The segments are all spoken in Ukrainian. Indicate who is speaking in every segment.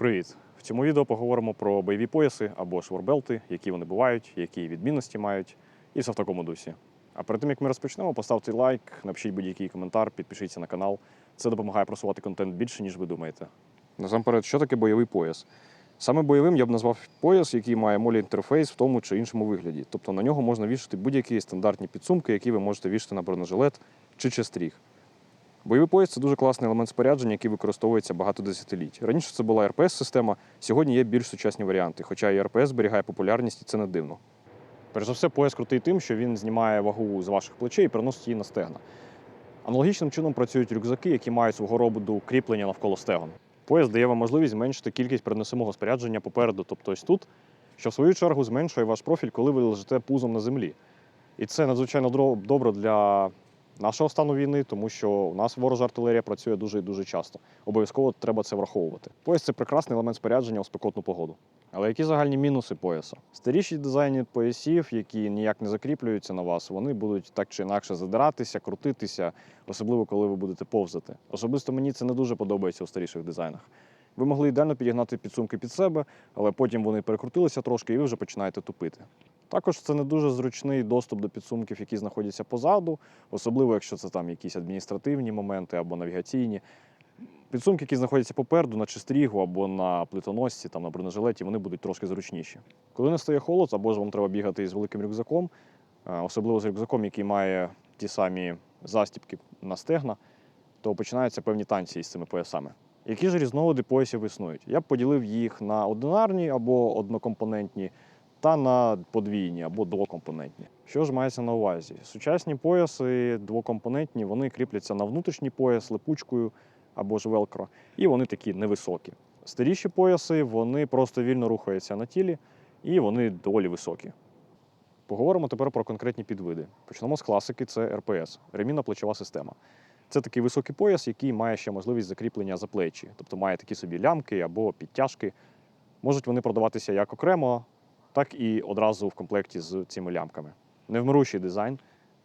Speaker 1: Привіт! В цьому відео поговоримо про бойові пояси або шворбелти, які вони бувають, які відмінності мають, і все в такому дусі. А перед тим як ми розпочнемо, поставте лайк, напишіть будь-який коментар, підпишіться на канал. Це допомагає просувати контент більше, ніж ви думаєте. Насамперед, що таке бойовий пояс? Саме бойовим я б назвав пояс, який має молі інтерфейс в тому чи іншому вигляді. Тобто на нього можна вішати будь-які стандартні підсумки, які ви можете вішати на бронежилет чи честріг. Бойовий пояс це дуже класний елемент спорядження, який використовується багато десятиліть. Раніше це була РПС-система, сьогодні є більш сучасні варіанти, хоча і РПС зберігає популярність, і це не дивно. Перш за все, пояс крутий тим, що він знімає вагу з ваших плечей і переносить її на стегна. Аналогічним чином працюють рюкзаки, які мають свого роду кріплення навколо стегон. Пояс дає вам можливість зменшити кількість переносимого спорядження попереду, тобто ось тут, що в свою чергу зменшує ваш профіль, коли ви лежите пузом на землі. І це надзвичайно добре для нашого стану війни, тому що у нас ворожа артилерія працює дуже і дуже часто. Обов'язково треба це враховувати. Пояс це прекрасний елемент спорядження у спекотну погоду. Але які загальні мінуси пояса? Старіші дизайні поясів, які ніяк не закріплюються на вас, вони будуть так чи інакше задиратися, крутитися, особливо коли ви будете повзати. Особисто мені це не дуже подобається у старіших дизайнах. Ви могли ідеально підігнати підсумки під себе, але потім вони перекрутилися трошки, і ви вже починаєте тупити. Також це не дуже зручний доступ до підсумків, які знаходяться позаду, особливо якщо це там якісь адміністративні моменти або навігаційні. Підсумки, які знаходяться попереду на чистрігу або на плитоносці, там на бронежилеті, вони будуть трошки зручніші. Коли настає холод, або ж вам треба бігати із великим рюкзаком, е, особливо з рюкзаком, який має ті самі застібки на стегна, то починаються певні танці із цими поясами. Які ж різновиди поясів існують? Я б поділив їх на одинарні або однокомпонентні та на подвійні або двокомпонентні. Що ж мається на увазі? Сучасні пояси двокомпонентні, вони кріпляться на внутрішній пояс липучкою або ж велкро, і вони такі невисокі. Старіші пояси вони просто вільно рухаються на тілі і вони доволі високі. Поговоримо тепер про конкретні підвиди. Почнемо з класики: це РПС ремінна плечова система. Це такий високий пояс, який має ще можливість закріплення за плечі, тобто має такі собі лямки або підтяжки. Можуть вони продаватися як окремо, так і одразу в комплекті з цими лямками. Невмирущий дизайн,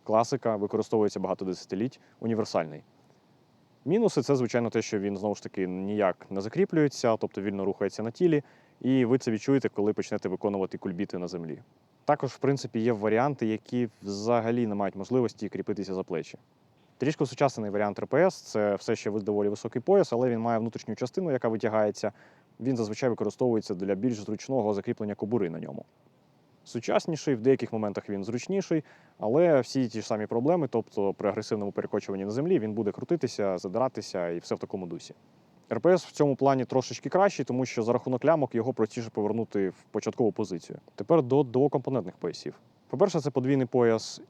Speaker 1: класика, використовується багато десятиліть, універсальний. Мінуси це, звичайно, те, що він знову ж таки ніяк не закріплюється, тобто вільно рухається на тілі, і ви це відчуєте, коли почнете виконувати кульбіти на землі. Також, в принципі, є варіанти, які взагалі не мають можливості кріпитися за плечі. Трішки осучаснений варіант РПС це все ще доволі високий пояс, але він має внутрішню частину, яка витягається. Він зазвичай використовується для більш зручного закріплення кобури на ньому. Сучасніший, в деяких моментах він зручніший, але всі ті ж самі проблеми, тобто при агресивному перекочуванні на землі, він буде крутитися, задиратися і все в такому дусі. РПС в цьому плані трошечки кращий, тому що за рахунок лямок його простіше повернути в початкову позицію. Тепер до двокомпонентних поясів. По-перше, це подвійний пояс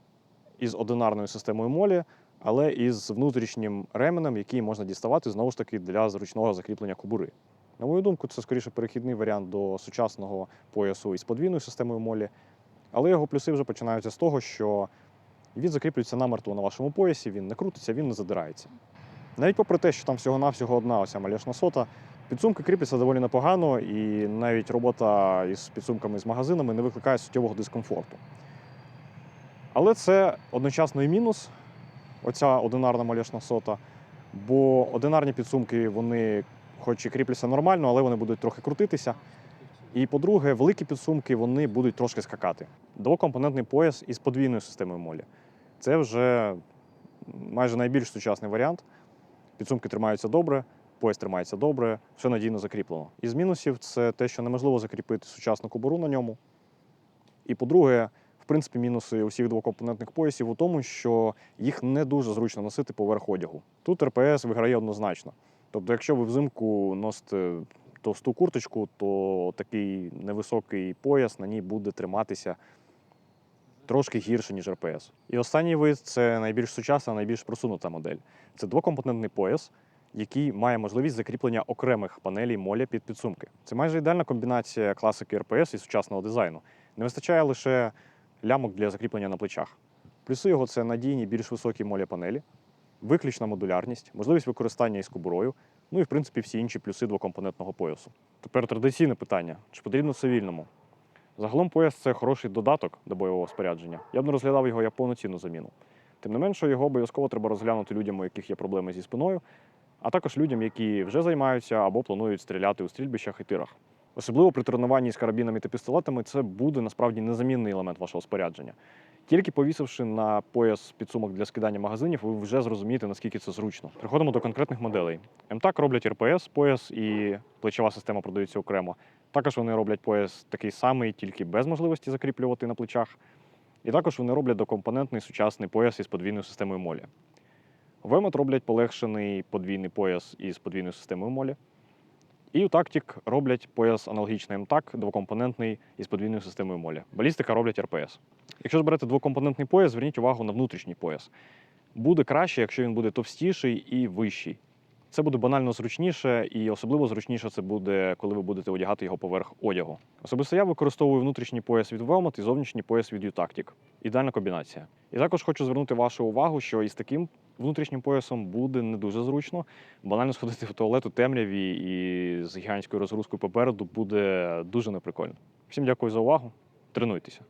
Speaker 1: із одинарною системою молі, але із внутрішнім ременем, який можна діставати знову ж таки для зручного закріплення кобури. На мою думку, це скоріше перехідний варіант до сучасного поясу із подвійною системою молі. Але його плюси вже починаються з того, що він закріплюється намертво на вашому поясі, він не крутиться, він не задирається. Навіть попри те, що там всього-навсього одна оця малешна сота, підсумки кріпляться доволі непогано, і навіть робота із підсумками з магазинами не викликає суттєвого дискомфорту. Але це одночасно і мінус, оця одинарна малешна сота, бо одинарні підсумки, вони хоч і кріпляться нормально, але вони будуть трохи крутитися. І по-друге, великі підсумки вони будуть трошки скакати. Двокомпонентний пояс із подвійною системою молі. Це вже майже найбільш сучасний варіант. Підсумки тримаються добре, пояс тримається добре, все надійно закріплено. Із мінусів це те, що неможливо закріпити сучасну кобуру на ньому. І по-друге, в принципі, мінуси усіх двокомпонентних поясів у тому, що їх не дуже зручно носити поверх одягу. Тут РПС виграє однозначно. Тобто, якщо ви взимку носите товсту курточку, то такий невисокий пояс на ній буде триматися трошки гірше, ніж РПС. І останній вид це найбільш сучасна, найбільш просунута модель. Це двокомпонентний пояс, який має можливість закріплення окремих панелей моля під підсумки. Це майже ідеальна комбінація класики РПС і сучасного дизайну. Не вистачає лише лямок для закріплення на плечах. Плюси його це надійні, більш високі молі панелі, виключна модулярність, можливість використання із кобурою, ну і в принципі всі інші плюси двокомпонентного поясу. Тепер традиційне питання: чи потрібно цивільному? Загалом пояс це хороший додаток до бойового спорядження. Я б не розглядав його як повноцінну заміну. Тим не менше, його обов'язково треба розглянути людям, у яких є проблеми зі спиною, а також людям, які вже займаються або планують стріляти у стрільбищах і тирах. Особливо при тренуванні з карабінами та пістолетами це буде насправді незамінний елемент вашого спорядження. Тільки повісивши на пояс підсумок для скидання магазинів, ви вже зрозумієте, наскільки це зручно. Переходимо до конкретних моделей. МТАК роблять РПС, пояс і плечова система продаються окремо. Також вони роблять пояс такий самий, тільки без можливості закріплювати на плечах. І також вони роблять докомпонентний сучасний пояс із подвійною системою молі. Вемот роблять полегшений подвійний пояс із подвійною системою молі. І у Tactic роблять пояс аналогічний МТАК, двокомпонентний із подвійною системою молі. Балістика роблять РПС. Якщо ж берете двокомпонентний пояс, зверніть увагу на внутрішній пояс. Буде краще, якщо він буде товстіший і вищий. Це буде банально зручніше, і особливо зручніше це буде, коли ви будете одягати його поверх одягу. Особисто я використовую внутрішній пояс від Velmot і зовнішній пояс від U-Tactic. Ідеальна комбінація. І також хочу звернути вашу увагу, що із таким внутрішнім поясом буде не дуже зручно. Банально сходити в туалет у темряві і з гігантською розгрузкою попереду буде дуже неприкольно. Всім дякую за увагу. Тренуйтеся.